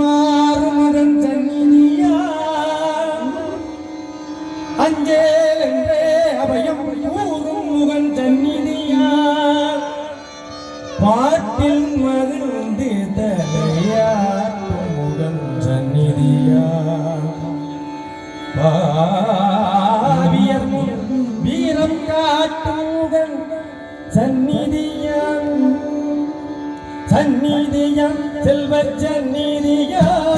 மாறுமதன் தன்னியா அங்கே என்றே அபயம் கூறும் முகன் தன்னியா பாட்டில் மகிழ்ந்து தலையா முகன் சந்நிதியா பா تلبى الجنين يا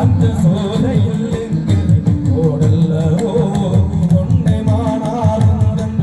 அந்த சோதையில் ஓடல்லவோ உன்னை மானாலும் தன்